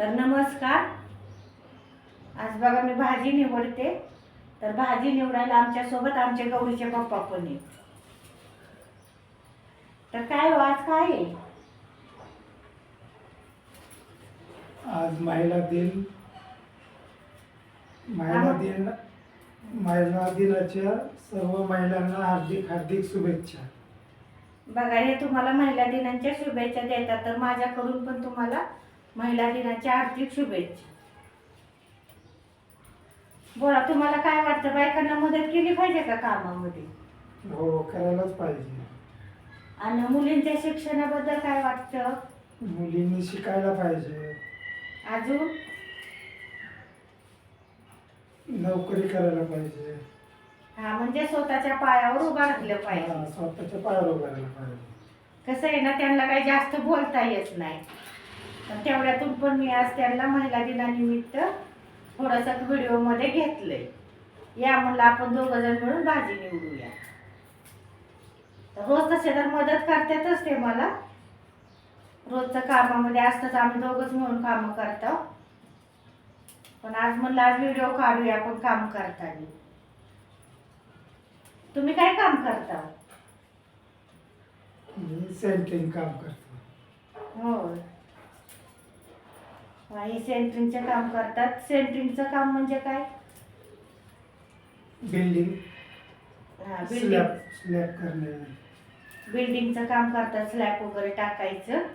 तर नमस्कार. आज बघा मी भाजी निवडते. तर भाजी निवडायला आमच्यासोबत आमचे गौरीचे पप्पा पण आहेत. तर काय हो, आज काय आज महिला दिन. महिला दिन महिला दिनाच्या सर्व महिलांना हार्दिक हार्दिक शुभेच्छा. बघा हे तुम्हाला महिला दिनाच्या शुभेच्छा देतात. तर माझ्याकडून पण तुम्हाला महिला दिनाच्या हार्दिक शुभेच्छा. बोला तुम्हाला काय वाटतं? बायकांना मदत केली पाहिजे का कामामध्ये? हो करायलाच पाहिजे. आणि मुलींच्या शिक्षणाबद्दल काय वाटतं? मुलींनी शिकायला पाहिजे. अजून? नोकरी करायला पाहिजे. हा म्हणजे स्वतःच्या पायावर उभा राहिलं हा, पाहिजे. स्वतःच्या पायावर उभं राहायला पाहिजे. कसं आहे ना त्यांना काही जास्त बोलता येत नाही. तेवढ्यातून पण मी आज त्यांना महिला दिनानिमित्त थोडंसं व्हिडिओमध्ये घेतलंय. या म्हणलं आपण दोघं जण मिळून भाजी निवडूया. तर रोज तसे तर मदत करतातच ते मला. रोजचं कामामध्ये असतंच आम्ही दोघंच मिळून कामं करतो. पण आज म्हणलं आज व्हिडिओ काढूया आपण काम करताना. तुम्ही काय काम करता? सेंटरिंग काम करतो. हो आणि सेंटरिंगचं काम करतात. सेंटरिंगचं काम म्हणजे काय? बिल्डिंग हा, स्लॅब बिल्डिंग स्लॅब करणे. बिल्डिंगचं काम करतात स्लॅब वगैरे टाकायचं.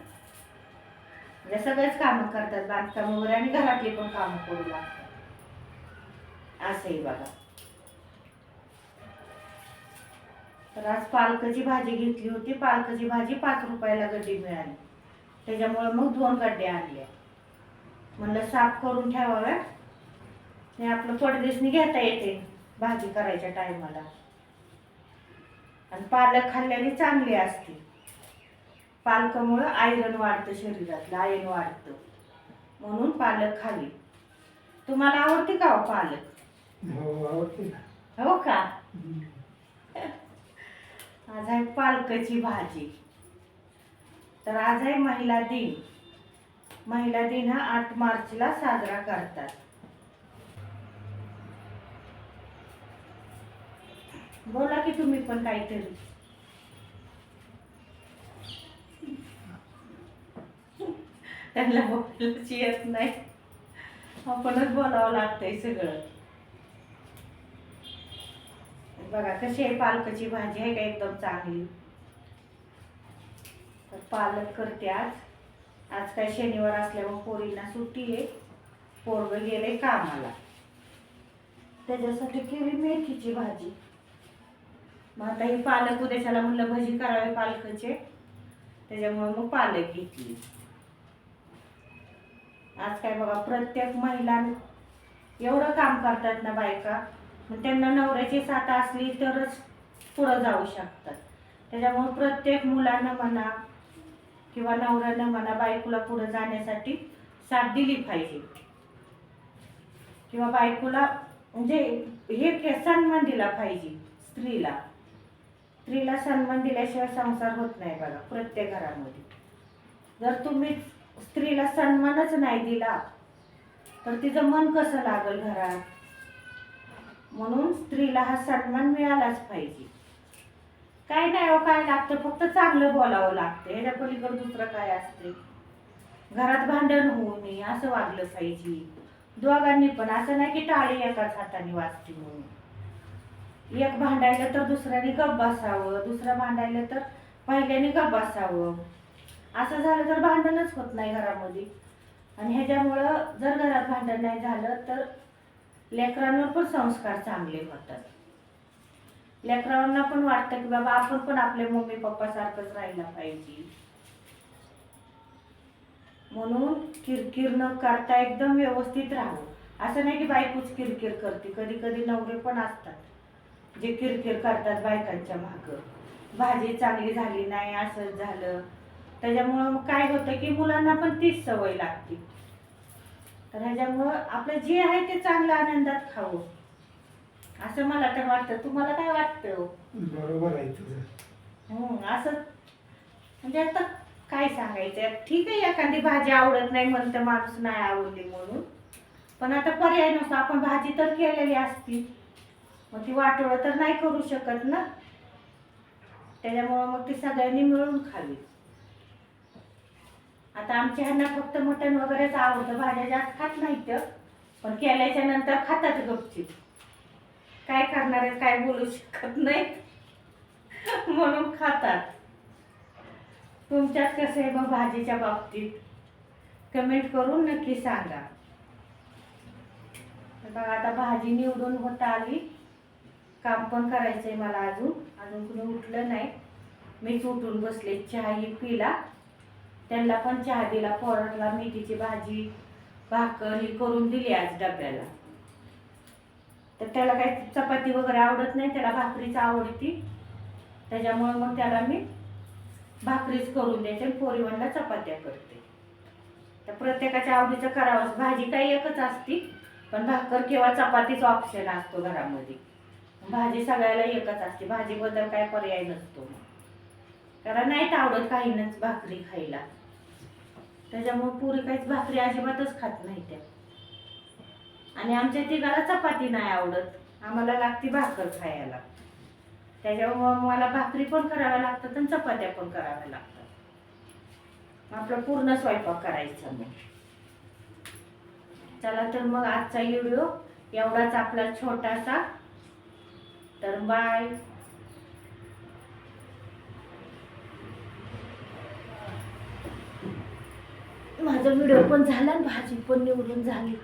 म्हणजे सगळेच कामं करतात बांधकाम वगैरे आणि घरातली पण कामं करू लागतात. असंही बघा. तर आज पालकाची भाजी घेतली होती. पालकाची भाजी पाच रुपयाला गड्डी मिळाली. त्याच्यामुळे मग दोन गड्डे आणल्या म्हणलं साफ करून ठेवाव्या आणि आपलं पडदेसनी घेता येते भाजी करायच्या टायमाला. आणि पालक खाल्ल्याने चांगली असते. पालकामुळं आयरन वाढतं शरीरातलं आयरन वाढतं. म्हणून पालक खावी तुम्हाला आवडते का हो पालक? हो आवडते ना. हो का. आज आहे पालकाची भाजी. तर आज आहे महिला दिन. महिला दिन हा आठ मार्चला साजरा करतात. बोला की तुम्ही पण काहीतरी. त्यांना बोलायलाच येत नाही. आपणच बोलावं लागतंय सगळं. बघा कशी आहे पालकाची भाजी आहे का एकदम चांगली? तर पालक करते आज. आज काय शनिवार असल्यामुळे पोरींना सुट्टी आहे. पोरग गेले कामाला. त्याच्यासाठी केली मेथीची भाजी. मग आता ही पालक उद्याच्याला म्हणलं भजी करावे पालकाचे. त्याच्यामुळे मग पालक घेतली. आज काय बघा प्रत्येक महिला एवढं काम करतात ना बायका. मग त्यांना नवऱ्याची साथ असली तरच पुढं जाऊ शकतात. त्याच्यामुळे प्रत्येक मुलांना म्हणा किंवा नवऱ्यानं म्हणा बायकोला पुढं जाण्यासाठी साथ दिली पाहिजे. किंवा बायकोला म्हणजे हे के- सन्मान दिला पाहिजे स्त्रीला. स्त्रीला सन्मान दिल्याशिवाय संसार होत नाही बघा प्रत्येक घरामध्ये. जर तुम्ही स्त्रीला सन्मानच नाही दिला तर तिचं मन कसं लागल घरात? म्हणून स्त्रीला हा सन्मान मिळालाच पाहिजे. काय नाही हो काय लागतं? फक्त चांगलं बोलावं लागतं. ह्याच्या पलीकडे दुसरं काय असते घरात भांडण होऊ नये असं वागलं पाहिजे. दोघांनी पण असं नाही की टाळी एकाच हाताने वाजते म्हणून. एक भांडायला तर दुसऱ्याने गप बसावं दुसरं भांडायला तर पहिल्याने गप बसावं. असं झालं तर भांडणच होत नाही घरामध्ये. आणि ह्याच्यामुळं जर घरात भांडण नाही झालं तर लेकरांवर पण संस्कार चांगले होतात. लेकरांना पण वाटतं की बाबा आपण पण आपल्या मम्मी पप्पा सारखंच राहिला पाहिजे. म्हणून किरकिर न करता एकदम व्यवस्थित राहावं. असं नाही की बायकोच किरकिर करते. कधी कधी नवरे पण असतात. जे किरकिर करतात बायकांच्या माग. भाजी चांगली झाली नाही असं झालं. त्याच्यामुळं मग काय होतं की मुलांना पण तीच सवय लागते. तर ह्याच्यामुळं आपलं जे आहे ते चांगलं आनंदात खावं. असं मला तर वाटतं. तुम्हाला काय वाटतं? बरोबर आहे तुझं. हं, असं. म्हणजे आता काय सांगायचं? ठीक आहे एखादी भाजी आवडत नाही म्हणतं माणूस नाही आवडली म्हणून. पण आता पर्याय नसतो आपण भाजी तर केलेली असती. मग ती वाटोळं तर नाही करू शकत ना. त्याच्यामुळं मग ती सगळ्यांनी मिळून खावी. आता आमच्या ह्यांना फक्त मटण वगैरेच आवडतं. भाज्या जास्त खात नाहीत. त्या. पण केल्याच्यानंतर खातात गपचीप. काय करणार आहे काय बोलू शकत नाही. म्हणून खातात. तुमच्यात कसं आहे मग भाजीच्या बाबतीत? कमेंट करून नक्की सांगा. बघा आता भाजी निवडून होत आली. काम पण करायचंय मला अजून. अजून कुणी उठलं नाही. मीच उठून बसले चहाही पिला. त्यांना पण चहा दिला पोराला मेथीची भाजी भाकर ही करून दिली आज डब्याला. तर त्याला काही चपाती वगैरे आवडत नाही त्याला भाकरीच आवडती. त्याच्यामुळे मग त्याला मी भाकरीच करून द्यायचे आणि पोरीवंडा चपात्या करते. तर प्रत्येकाच्या आवडीचं करावंच. भाजी काही एकच असती पण भाकर किंवा चपातीचा ऑप्शन असतो घरामध्ये. भाजी सगळ्याला एकच असते. भाजीबद्दल काय पर्याय नसतो कारण नाहीत आवडत काहींनाच भाकरी खायला. त्याच्यामुळे पुरी काहीच भाकरी अजिबातच खात नाही त्या आणि आमच्या तिघाला चपाती नाही आवडत. आम्हाला लागती भाकर खायला. त्याच्यामुळं मला भाकरी पण कराव्या लागतात आणि चपात्या पण कराव्या लागतात. आपलं पूर्ण स्वयंपाक करायचा मग. चला तर मग आजचा व्हिडिओ एवढाच आपला छोटासा. तर बाय. माझा व्हिडिओ पण झाला आणि भाजी पण निवडून झाली.